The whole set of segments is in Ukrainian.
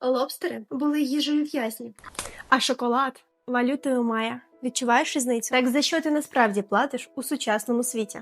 Лобстери були їжею в'язнів. А шоколад валютою мая. Відчуваєш різницю? Так за що ти насправді платиш у сучасному світі?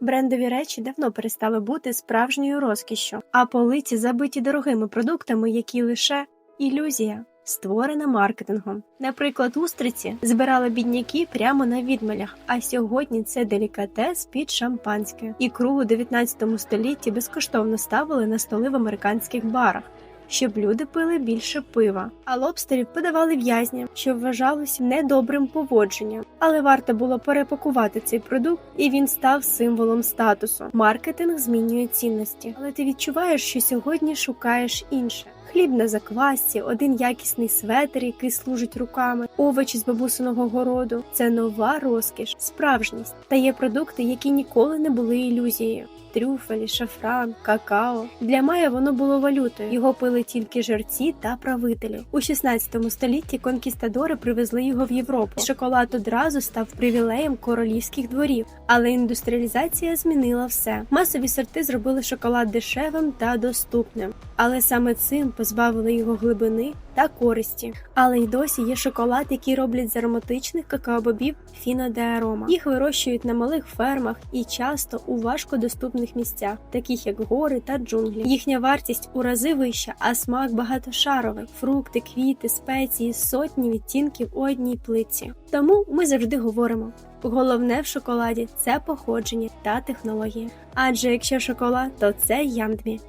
Брендові речі давно перестали бути справжньою розкішшю, а полиці забиті дорогими продуктами, які лише ілюзія, створена маркетингом. Наприклад, устриці збирали бідняки прямо на відмелях, а сьогодні це делікатес під шампанське. Ікру у 19 столітті безкоштовно ставили на столи в американських барах щоб люди пили більше пива, а лобстерів подавали в'язням, що вважалося недобрим поводженням. Але варто було перепакувати цей продукт, і він став символом статусу. Маркетинг змінює цінності, але ти відчуваєш, що сьогодні шукаєш інше. Хліб на заквасці, один якісний светр, який служить руками, овочі з бабусиного городу це нова розкіш, справжність. Та є продукти, які ніколи не були ілюзією. Трюфелі, шафран, какао. Для Майя воно було валютою. Його пили тільки жерці та правителі. У 16 столітті конкістадори привезли його в Європу. Шоколад одразу став привілеєм королівських дворів, але індустріалізація змінила все. Масові сорти зробили шоколад дешевим та доступним, але саме цим позбавили його глибини та користі. Але й досі є шоколад, який роблять з ароматичних какаобобів фіно де арома. Їх вирощують на малих фермах і часто у важкодоступних місцях, таких як гори та джунглі. Їхня вартість у рази вища, а смак багатошаровий: фрукти, квіти, спеції, сотні відтінків у одній плиці. Тому ми завжди говоримо. Головне в шоколаді це походження та технології. Адже якщо шоколад, то це яндмі.